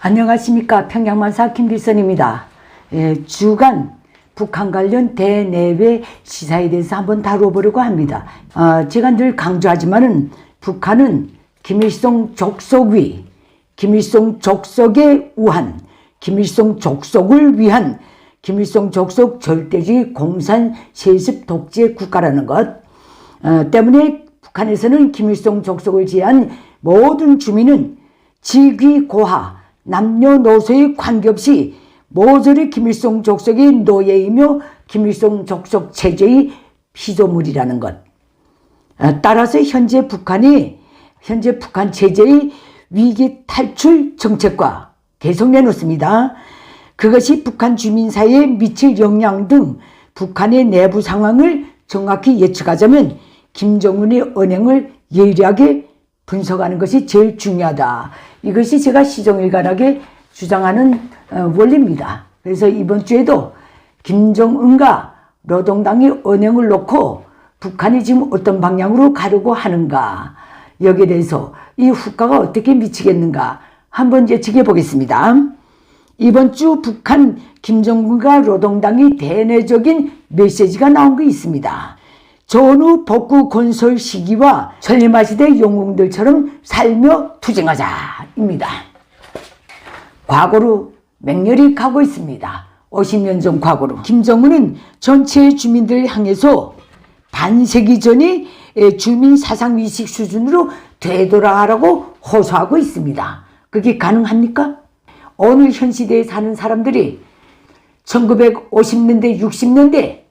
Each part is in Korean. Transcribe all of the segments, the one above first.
안녕하십니까 평양만사 김길선입니다. 예, 주간 북한 관련 대내외 시사에 대해서 한번 다뤄보려고 합니다. 아, 제가 늘 강조하지만은 북한은 김일성 족속 위, 김일성 족속의 우한, 김일성 족속을 위한 김일성 족속 절대주의 공산 세습 독재 국가라는 것 어, 때문에 북한에서는 김일성 족속을 지한 모든 주민은 직위 고하 남녀노소에 관계없이 모조리 김일성 족속의 노예이며 김일성 족속 체제의 피조물이라는 것. 어, 따라서 현재 북한이 현재 북한 체제의 위기 탈출 정책과 계속 내놓습니다. 그것이 북한 주민 사회에 미칠 영향 등 북한의 내부 상황을 정확히 예측하자면 김정은의 언행을 예리하게 분석하는 것이 제일 중요하다. 이것이 제가 시정일관하게 주장하는 어, 원리입니다. 그래서 이번 주에도 김정은과 노동당이 언행을 놓고 북한이 지금 어떤 방향으로 가려고 하는가 여기에 대해서 이 후과가 어떻게 미치겠는가 한번 이제 지켜보겠습니다. 이번 주 북한 김정은과 노동당이 대내적인 메시지가 나온 게 있습니다. 전후 복구 건설 시기와 천리마시대 영웅들처럼 살며 투쟁하자입니다. 과거로 맹렬히 가고 있습니다. 50년 전 과거로. 김정은은 전체 주민들 향해서 반세기 전의 주민 사상위식 수준으로 되돌아가라고 호소하고 있습니다. 그게 가능합니까? 오늘 현 시대에 사는 사람들이 1950년대, 60년대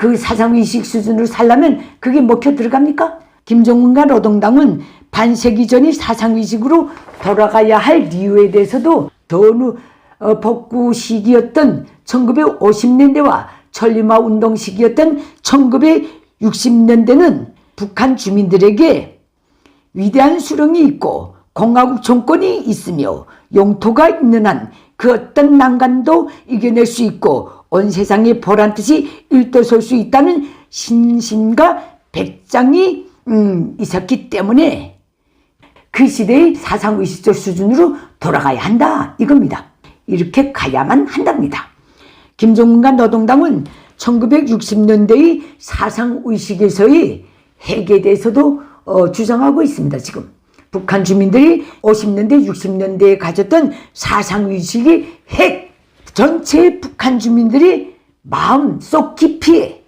그 사상위식 수준으로 살려면 그게 먹혀 들어갑니까? 김정은과 노동당은 반세기 전의 사상위식으로 돌아가야 할 이유에 대해서도 더느 어, 복구 시기였던 1950년대와 천리마 운동 시기였던 1960년대는 북한 주민들에게 위대한 수령이 있고 공화국 정권이 있으며 영토가 있는 한 그 어떤 난간도 이겨낼 수 있고 온 세상에 보란 듯이 일떠설 수 있다는 신신과 배짱이 음, 있었기 때문에 그 시대의 사상의식적 수준으로 돌아가야 한다 이겁니다. 이렇게 가야만 한답니다. 김정은과 노동당은 1960년대의 사상의식에서의 핵에 대해서도 어, 주장하고 있습니다. 지금 북한 주민들이 50년대 60년대에 가졌던 사상의식이 핵 전체 북한 주민들이 마음 속 깊이에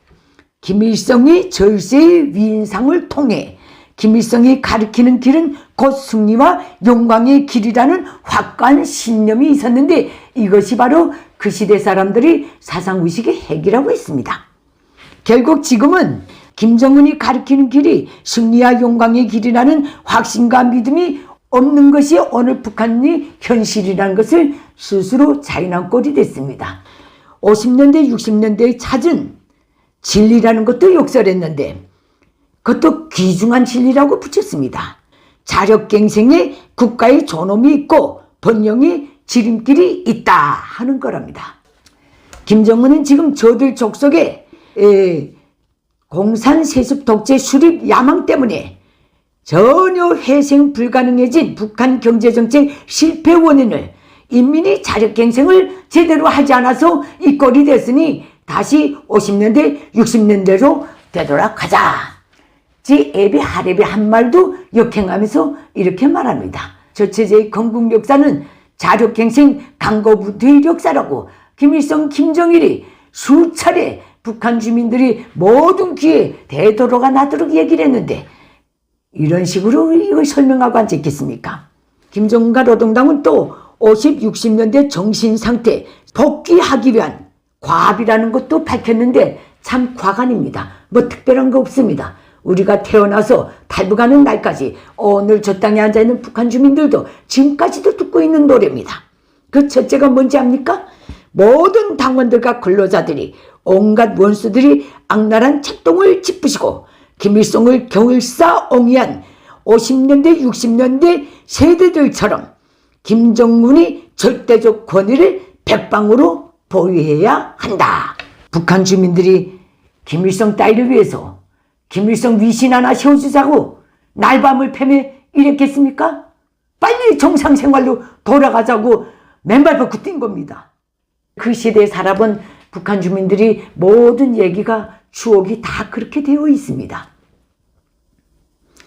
김일성의 절세의 위인상을 통해 김일성이 가리키는 길은 곧 승리와 영광의 길이라는 확고한 신념이 있었는데 이것이 바로 그 시대 사람들이 사상의식의 핵이라고 했습니다. 결국 지금은 김정은이 가리키는 길이 승리와 영광의 길이라는 확신과 믿음이 없는 것이 오늘 북한이 현실이라는 것을 스스로 자인한 꼴이 됐습니다. 50년대, 60년대에 찾은 진리라는 것도 욕설했는데 그것도 귀중한 진리라고 붙였습니다. 자력갱생에 국가의 존엄이 있고 번영의 지름길이 있다 하는 거랍니다. 김정은은 지금 저들 족속에 에, 공산 세습 독재 수립 야망 때문에 전혀 회생 불가능해진 북한 경제정책 실패 원인을 인민이 자력갱생을 제대로 하지 않아서 이 꼴이 됐으니 다시 50년대 60년대로 되돌아가자. 지 애비 하랩이 한 말도 역행하면서 이렇게 말합니다. 저 체제의 건국 역사는 자력갱생 강거부대의 역사라고 김일성 김정일이 수차례 북한 주민들이 모든 귀에 되도록가 나도록 얘기를 했는데 이런 식으로 이걸 설명하고 앉았겠습니까? 김정은과 노동당은 또 50, 60년대 정신 상태 복귀하기 위한 과합이라는 것도 밝혔는데 참 과간입니다. 뭐 특별한 거 없습니다. 우리가 태어나서 탈북하는 날까지 오늘 저 땅에 앉아있는 북한 주민들도 지금까지도 듣고 있는 노래입니다. 그 첫째가 뭔지 압니까? 모든 당원들과 근로자들이 온갖 원수들이 악랄한 책동을 짚으시고 김일성을 겨울싸 옹이한 50년대 60년대 세대들처럼 김정은이 절대적 권위를 백방으로 보유해야 한다. 북한 주민들이 김일성 따위를 위해서 김일성 위신 하나 세워주자고 날밤을 패며 이랬겠습니까? 빨리 정상 생활로 돌아가자고 맨발 벗고 뛴 겁니다. 그 시대에 살아본 북한 주민들이 모든 얘기가 추억이 다 그렇게 되어 있습니다.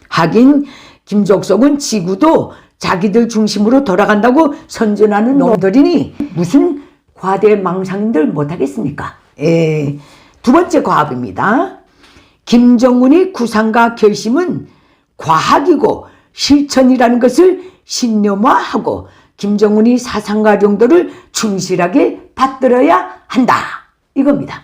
하긴 김족석은 지구도 자기들 중심으로 돌아간다고 선전하는 놈들이니 무슨 과대 망상들 못하겠습니까? 예, 두 번째 과업입니다. 김정은의 구상과 결심은 과학이고 실천이라는 것을 신념화하고 김정은이 사상과 용도를 충실하게 받들어야 한다. 이겁니다.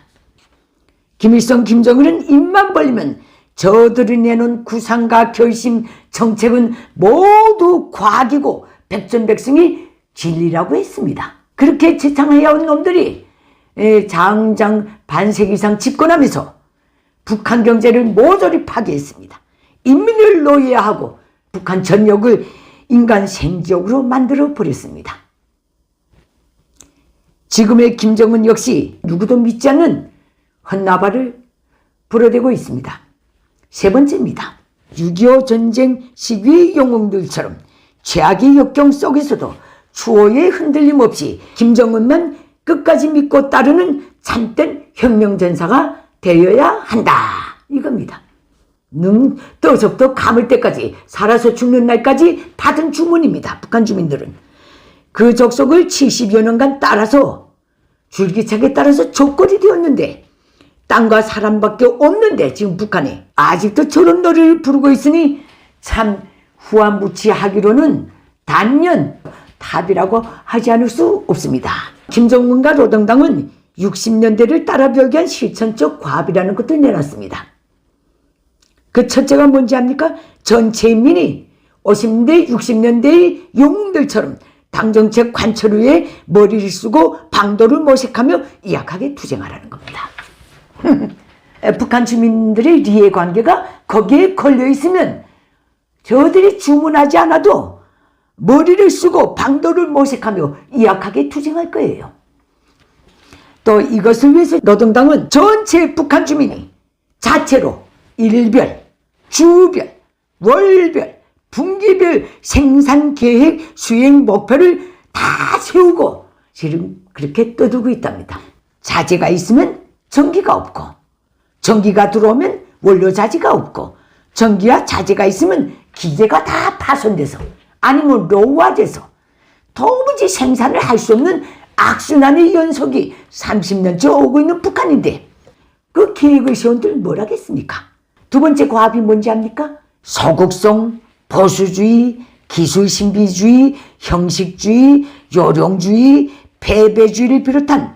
김일성, 김정은은 입만 벌리면 저들이 내놓은 구상과 결심, 정책은 모두 과학이고 백전백승이 진리라고 했습니다. 그렇게 지창해온 놈들이 에, 장장 반세기 이상 집권하면서 북한 경제를 모조리 파괴했습니다. 인민을 노예하고 북한 전역을 인간 생지역으로 만들어 버렸습니다. 지금의 김정은 역시 누구도 믿지 않는 헛나발을 불어대고 있습니다. 세 번째입니다. 6.25 전쟁 시기 영웅들처럼 최악의 역경 속에서도 추호의 흔들림 없이 김정은만 끝까지 믿고 따르는 참된 혁명전사가 되어야 한다. 이겁니다. 눈 떠서부터 감을 때까지 살아서 죽는 날까지 받은 주문입니다. 북한 주민들은. 그 족속을 70여 년간 따라서 줄기차게 따라서 족골이 되었는데 땅과 사람밖에 없는데 지금 북한에 아직도 저런 노래를 부르고 있으니 참 후한무치하기로는 단연 답이라고 하지 않을 수 없습니다. 김정은과 노동당은 60년대를 따라 별기한 실천적 과업이라는 것을 내놨습니다. 그 첫째가 뭔지 압니까? 전체 인민이 50년대, 60년대의 영웅들처럼 당정책 관철 위에 머리를 쓰고 방도를 모색하며 이약하게 투쟁하라는 겁니다. 북한 주민들의 리해 관계가 거기에 걸려 있으면 저들이 주문하지 않아도 머리를 쓰고 방도를 모색하며 이약하게 투쟁할 거예요. 또 이것을 위해서 노동당은 전체 북한 주민이 자체로 일별, 주별, 월별, 분기별 생산 계획 수행 목표를 다 세우고 지금 그렇게 떠들고 있답니다. 자재가 있으면 전기가 없고 전기가 들어오면 원료 자재가 없고 전기와 자재가 있으면 기계가 다 파손돼서 아니면 노화돼서 도무지 생산을 할 수 없는 악순환의 연속이 30년째 오고 있는 북한인데 그 계획을 세운들 뭘 하겠습니까? 두 번째 과업이 뭔지 압니까? 소극성, 보수주의, 기술신비주의, 형식주의, 요령주의, 패배주의를 비롯한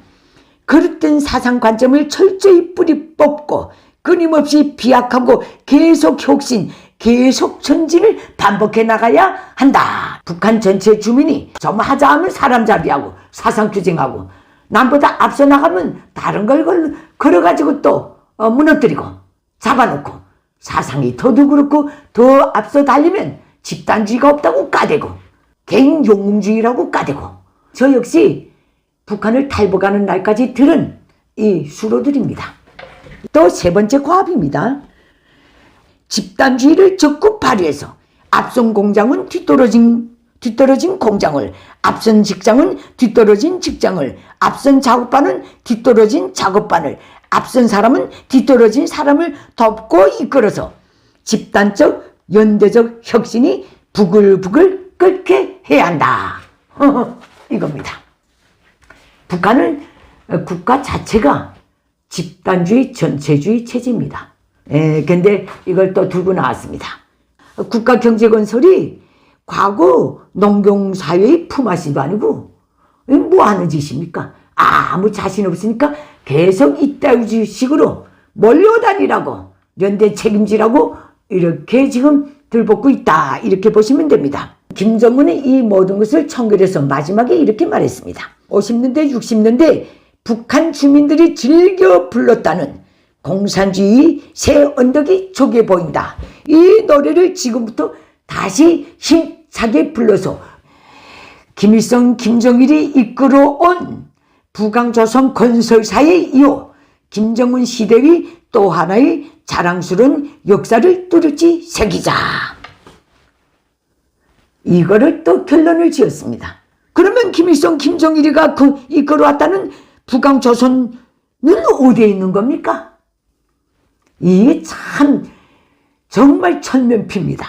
그릇된 사상 관점을 철저히 뿌리 뽑고 끊임없이 비약하고 계속 혁신, 계속 전진을 반복해 나가야 한다. 북한 전체 주민이 좀 하자 하면 사람 잡이하고 사상 투쟁하고 남보다 앞서 나가면 다른 걸 걸- 걸어가지고 또 어, 무너뜨리고 잡아놓고 사상이 더도 그렇고 더 앞서 달리면 집단주의가 없다고 까대고 개인 용웅주의라고 까대고 저 역시 북한을 탈북하는 날까지 들은 이 수로들입니다. 또 세 번째 과업입니다. 집단주의를 적극 발휘해서 앞선 공장은 뒤떨어진 뒤떨어진 공장을 앞선 직장은 뒤떨어진 직장을 앞선 작업반은 뒤떨어진 작업반을 앞선 사람은 뒤떨어진 사람을 덮고 이끌어서 집단적 연대적 혁신이 부글부글 끓게 해야 한다. 이겁니다. 북한은 국가 자체가 집단주의 전체주의 체제입니다. 에, 근데 이걸 또 들고 나왔습니다. 국가 경제 건설이 과거 농경사회의 품앗이도 아니고 이뭐 하는 짓입니까? 아무 자신 없으니까 계속 이따위 식으로 몰려다니라고 연대 책임지라고 이렇게 지금 들볶고 있다 이렇게 보시면 됩니다. 김정은은 이 모든 것을 청결해서 마지막에 이렇게 말했습니다. 50년대 60년대 북한 주민들이 즐겨 불렀다는 공산주의 새 언덕이 저기에 보인다. 이 노래를 지금부터 다시 힘차게 불러서 김일성, 김정일이 이끌어온 부강조선 건설사의 이후 김정은 시대의 또 하나의 자랑스러운 역사를 뚜렷이 새기자. 이거를 또 결론을 지었습니다. 그러면 김일성, 김정일이가 그 이끌어왔다는 북왕조선은 어디에 있는 겁니까? 이게 참 정말 천면피입니다.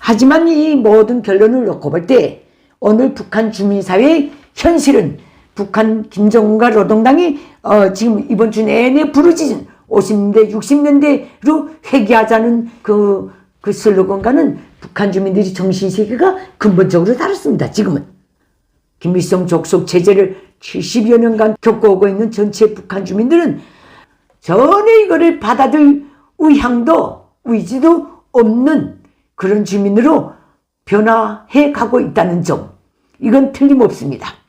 하지만 이 모든 결론을 놓고 볼 때 오늘 북한 주민사회의 현실은 북한 김정은과 노동당이 어, 지금 이번 주 내내 부르짖은 50년대, 60년대로 회귀하자는 그, 그 슬로건과는 북한 주민들이 정신세계가 근본적으로 다릅니다. 지금은. 김일성 족속 체제를 70여 년간 겪어오고 있는 전체 북한 주민들은 전혀 이거를 받아들 의향도 의지도 없는 그런 주민으로 변화해 가고 있다는 점. 이건 틀림없습니다.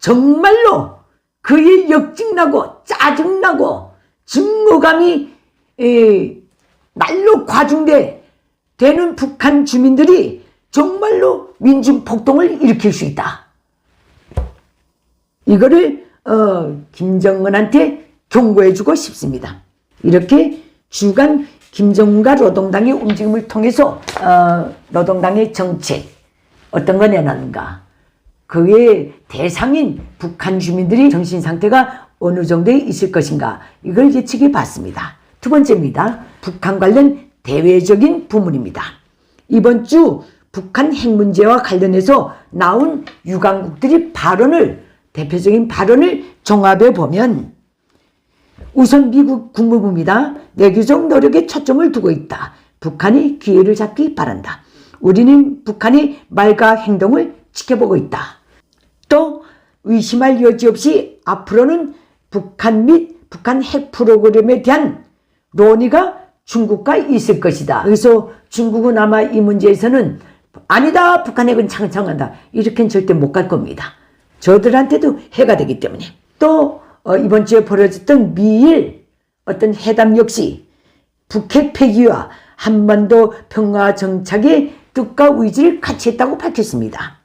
정말로 그의 역증나고 짜증나고 증오감이 에, 날로 과중돼 되는 북한 주민들이 정말로 민중 폭동을 일으킬 수 있다. 이거를 어, 김정은한테 경고해주고 싶습니다. 이렇게 주간 김정은과 노동당의 움직임을 통해서 어, 노동당의 정책 어떤 거 내놨는가 그의 대상인 북한 주민들이 정신 상태가 어느 정도에 있을 것인가 이걸 예측해 봤습니다. 두 번째입니다. 북한 관련 대외적인 부문입니다. 이번 주 북한 핵 문제와 관련해서 나온 유강국들이 발언을 대표적인 발언을 종합해 보면 우선 미국 국무부입니다. 내교적 노력에 초점을 두고 있다. 북한이 기회를 잡기 바란다. 우리는 북한의 말과 행동을 지켜보고 있다. 또 의심할 여지 없이 앞으로는 북한 및 북한 핵 프로그램에 대한 논의가 중국과 있을 것이다. 그래서 중국은 아마 이 문제에서는 아니다. 북한 핵은 창창한다. 이렇게는 절대 못 갈 겁니다. 저들한테도 해가 되기 때문에. 또 어, 이번 주에 벌어졌던 미일 어떤 회담 역시 북핵 폐기와 한반도 평화 정착의 뜻과 의지를 같이 했다고 밝혔습니다.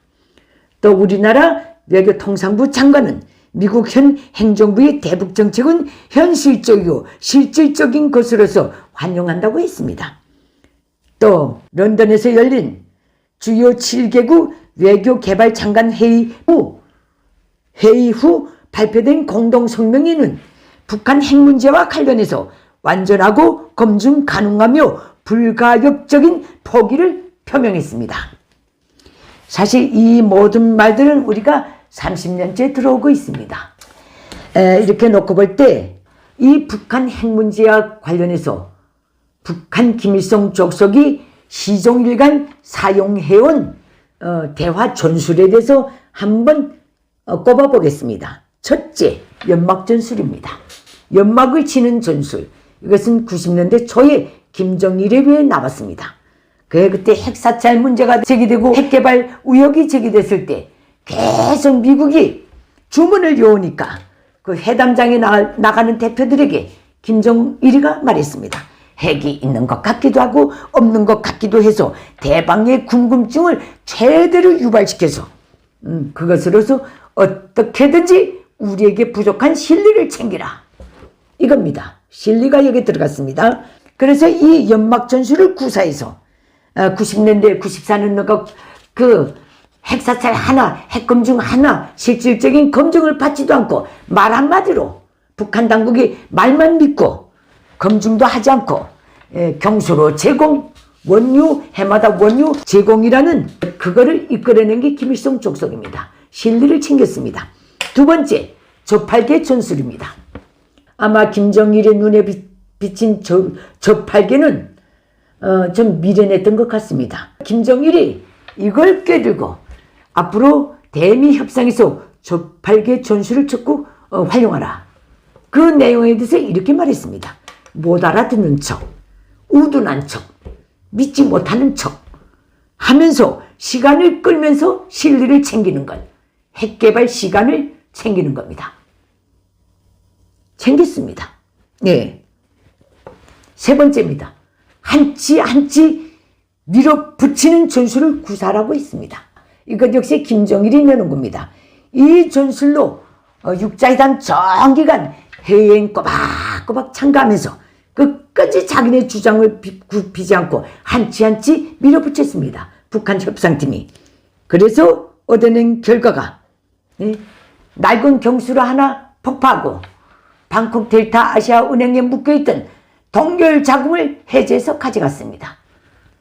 또 우리나라 외교통상부 장관은 미국 현 행정부의 대북 정책은 현실적이고 실질적인 것으로서 환영한다고 했습니다. 또 런던에서 열린 주요 7개국 외교 개발 장관 회의 후 회의 후 발표된 공동 성명에는 북한 핵 문제와 관련해서 완전하고 검증 가능하며 불가역적인 포기를 표명했습니다. 사실 이 모든 말들은 우리가 30년째 들어오고 있습니다. 에, 이렇게 놓고 볼 때 이 북한 핵 문제와 관련해서 북한 김일성 족속이 시종일관 사용해온 어, 대화 전술에 대해서 한번 어, 꼽아보겠습니다. 첫째, 연막 전술입니다. 연막을 치는 전술. 이것은 90년대 초에 김정일에 의해 나왔습니다. 그해 그때 핵사찰 문제가 제기되고 핵개발 의혹이 제기됐을 때 계속 미국이 주문을 요우니까 그 회담장에 나, 나가는 대표들에게 김정일이가 말했습니다. 핵이 있는 것 같기도 하고 없는 것 같기도 해서 대방의 궁금증을 최대로 유발시켜서 음, 그것으로서 어떻게든지 우리에게 부족한 실리를 챙기라. 이겁니다. 실리가 여기 들어갔습니다. 그래서 이 연막 전술을 구사해서 90년대, 94년도가 그 핵사찰 하나, 핵검증 하나, 실질적인 검증을 받지도 않고 말 한마디로 북한 당국이 말만 믿고 검증도 하지 않고 에, 경수로 제공, 원유, 해마다 원유 제공이라는 그거를 이끌어낸 게 김일성 족속입니다. 실리를 챙겼습니다. 두 번째, 저팔계 전술입니다. 아마 김정일의 눈에 비, 비친 저, 저팔계는 어, 좀 미련했던 것 같습니다. 김정일이 이걸 꿰들고 앞으로 대미 협상에서 저팔계 전술을 적극 어, 활용하라. 그 내용에 대해서 이렇게 말했습니다. 못 알아듣는 척, 우둔한 척, 믿지 못하는 척 하면서 시간을 끌면서 실리를 챙기는 것. 핵개발 시간을 챙기는 겁니다. 챙겼습니다. 네. 세 번째입니다. 한치 한치 밀어붙이는 전술을 구사하고 있습니다. 이것 역시 김정일이 내는 겁니다. 이 전술로 어, 육자회담 전기간 해외여행 꼬박꼬박 참가하면서 끝까지 자기네 주장을 비, 굽히지 않고 한치 한치 밀어붙였습니다. 북한 협상팀이. 그래서 얻어낸 결과가 예, 낡은 경수로 하나 폭파하고 방콕 델타 아시아 은행에 묶여있던 동결 자금을 해제해서 가져갔습니다.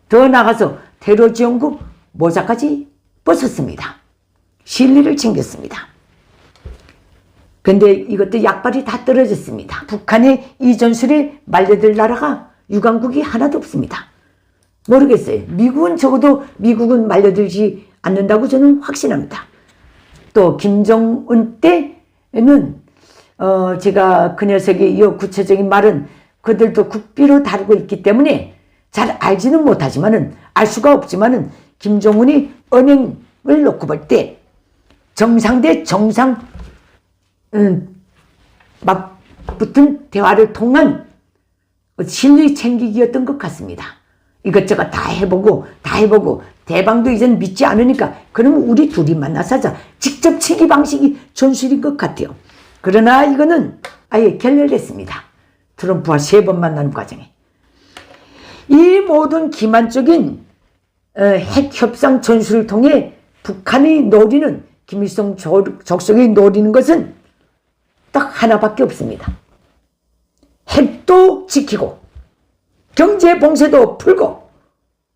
더 나가서 테러 지원국 모자까지 벗었습니다. 실리를 챙겼습니다. 근데 이것도 약발이 다 떨어졌습니다. 북한의 이 전술에 말려들 나라가 유관국이 하나도 없습니다. 모르겠어요. 미국은 적어도 미국은 말려들지 않는다고 저는 확신합니다. 또 김정은 때는 어 제가 그 녀석의 이 구체적인 말은 그들도 국비로 다루고 있기 때문에 잘 알지는 못하지만은 알 수가 없지만은 김정은이 은행을 놓고 볼 때 정상 대 정상 음, 맞붙은 대화를 통한 신의 챙기기였던 것 같습니다. 이것저것 다 해보고 다 해보고 대방도 이젠 믿지 않으니까 그러면 우리 둘이 만나서 하자. 직접 치기 방식이 전술인 것 같아요. 그러나 이거는 아예 결렬됐습니다. 트럼프와 세 번 만나는 과정에. 이 모든 기만적인 어, 핵 협상 전술을 통해 북한이 노리는 김일성 조- 적석이 노리는 것은 딱 하나밖에 없습니다. 핵도 지키고 경제 봉쇄도 풀고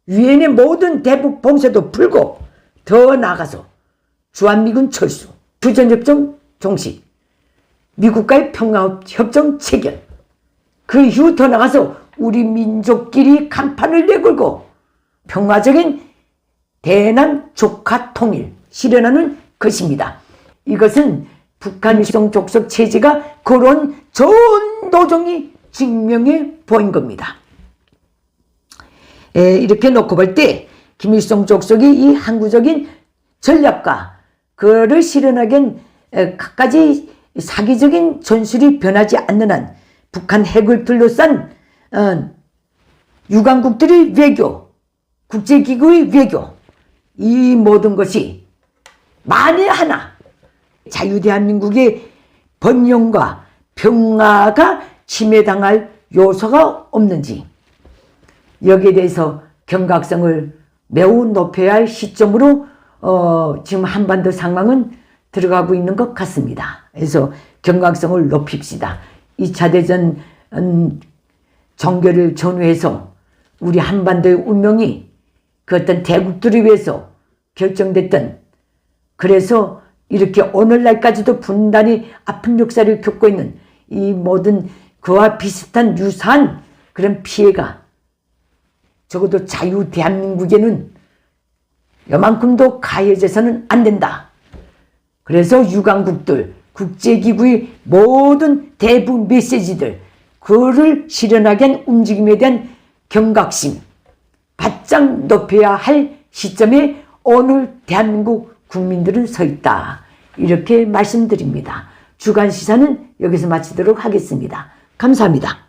유엔의 모든 대북 봉쇄도 풀고 더 나아가서 주한미군 철수, 주전협정 종식, 미국과의 평화협정 체결 그 이후 더 나가서 우리 민족끼리 간판을 내걸고 평화적인 대남 조카 통일 실현하는 것입니다. 이것은 북한 일성 족속 체제가 그런 좋은 노정이 증명해 보인 겁니다. 에, 이렇게 놓고 볼 때 김일성 족속이 이 항구적인 전략과 그를 실현하기엔 에, 갖가지 사기적인 전술이 변하지 않는 한 북한 핵을 둘러싼 어, 유관국들의 외교, 국제기구의 외교 이 모든 것이 만에 하나 자유대한민국의 번영과 평화가 침해당할 요소가 없는지 여기에 대해서 경각성을 매우 높여야 할 시점으로 어, 지금 한반도 상황은 들어가고 있는 것 같습니다. 그래서 경각성을 높입시다. 2차 대전 음, 종교를 전후해서 우리 한반도의 운명이 그 어떤 대국들을 위해서 결정됐던 그래서 이렇게 오늘날까지도 분단이 아픈 역사를 겪고 있는 이 모든 그와 비슷한 유사한 그런 피해가 적어도 자유 대한민국에는 요만큼도 가해져서는 안 된다. 그래서 유관국들, 국제기구의 모든 대북 메시지들, 그를 실현하게 한 움직임에 대한 경각심, 바짝 높여야 할 시점에 오늘 대한민국 국민들은 서 있다. 이렇게 말씀드립니다. 주간 시사는 여기서 마치도록 하겠습니다. 감사합니다.